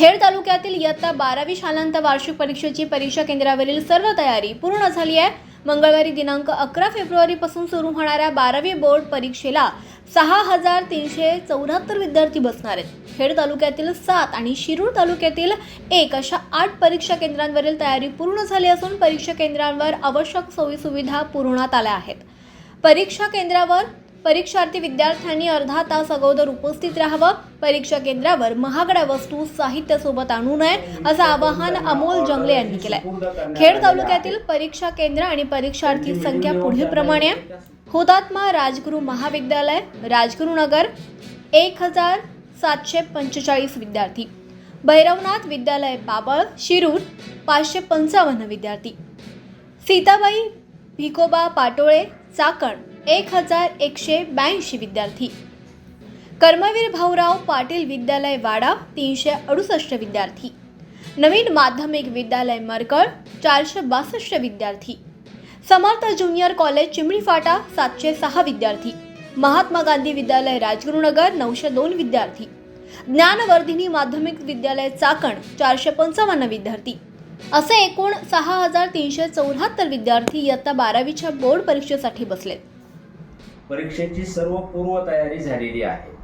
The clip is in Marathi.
खेड तालुक्यातील इयत्ता बारावी शालांत वार्षिक परीक्षेची परीक्षा केंद्रावरील सर्व तयारी पूर्ण झाली आहे. मंगळवारी दिनांक अकरा फेब्रुवारीपासून सुरू होणाऱ्या बारावी बोर्ड परीक्षेला सहा हजार तीनशे चौऱ्याहत्तर विद्यार्थी बसणार आहेत. खेड तालुक्यातील सात आणि शिरूर तालुक्यातील एक अशा आठ परीक्षा केंद्रांवरील तयारी पूर्ण झाली असून परीक्षा केंद्रांवर आवश्यक सोयीसुविधा पुरवण्यात आल्या आहेत. परीक्षा केंद्रावर परीक्षार्थी विद्यार्थ्यांनी अर्धा तास अगोदर उपस्थित राहावं. परीक्षा केंद्रावर महागड्या वस्तू साहित्य सोबत आणू नये असं आवाहन अमोल जंगले यांनी केलंय. खेड तालुक्यातील परीक्षा केंद्र आणि परीक्षार्थी संख्या पुढीलप्रमाणे आहे. हुतात्मा राजगुरू महाविद्यालय राजगुरू नगर एक हजार सातशे पंचेचाळीस विद्यार्थी. भैरवनाथ विद्यालय बाबळ शिरूर पाचशे पंचावन्न विद्यार्थी. सीताबाई भिकोबा पाटोळे चाकण एक हजार एकशे ब्याऐंशी विद्यार्थी. कर्मवीर भाऊराव पाटील विद्यालय वाडा तीनशे अडुसष्ट विद्यार्थी. नवीन माध्यमिक विद्यालय मरकळ चारशे बासष्ट विद्यार्थी. समर्थ ज्युनियर कॉलेज चिमणी फाटा सातशे सहा विद्यार्थी. महात्मा गांधी विद्यालय राजगुरुनगर नऊशे दोन विद्यार्थी. ज्ञानवर्धिनी माध्यमिक विद्यालय चाकण चारशे पंचावन्न विद्यार्थी. असे एकूण सहा हजार तीनशे चौऱ्याहत्तर विद्यार्थी इयत्ता बारावीच्या बोर्ड परीक्षेसाठी बसलेत. परीक्षेची सर्व पूर्वतयारी झालेली आहे.